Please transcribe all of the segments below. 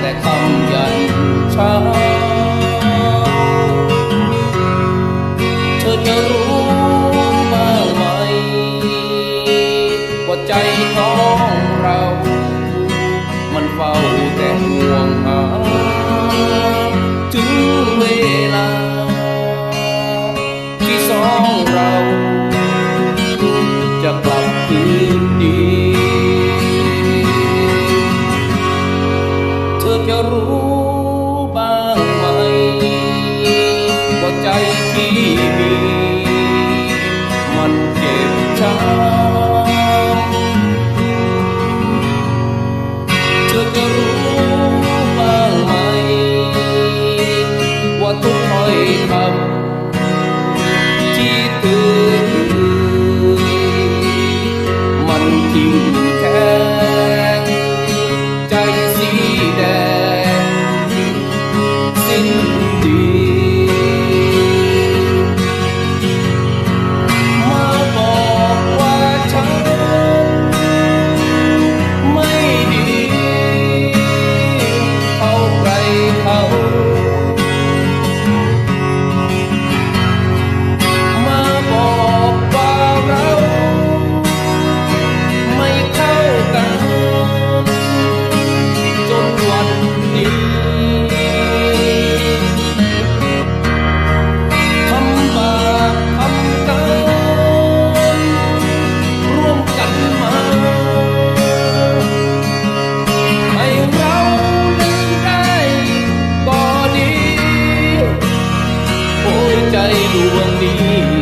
แต่คงยันช้าเธอจะรู้บ้างไหมว่าใจของเรา มันเฝ้าแต่ห่วงหา ถึงเวลา ที่สองเรา your arruga. ใจดวงนี้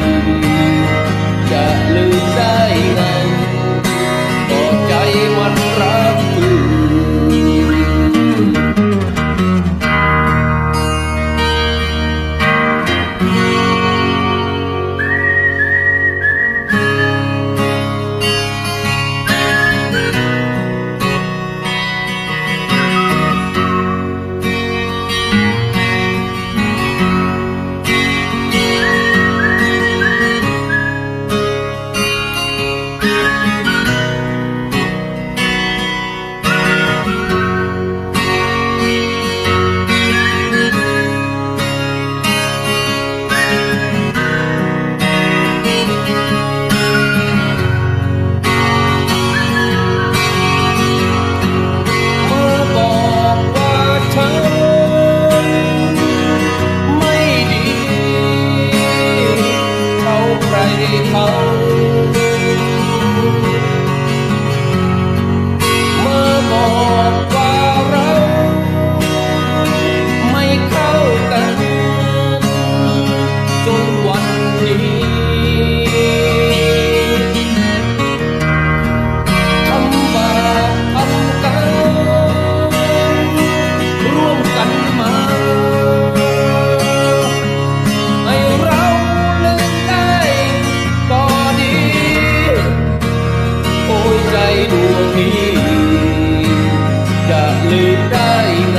ลืมได้ไง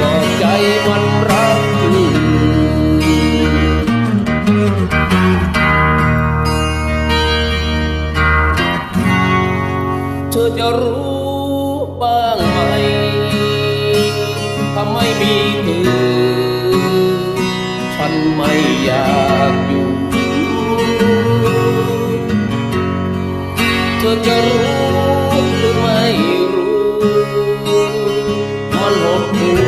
ก็ใจมันรักอยู่เธอจะรู้บ้างไหมถ้าไม่มีเธอฉันไม่อยากอยู่เธอจะรู้ I'll walk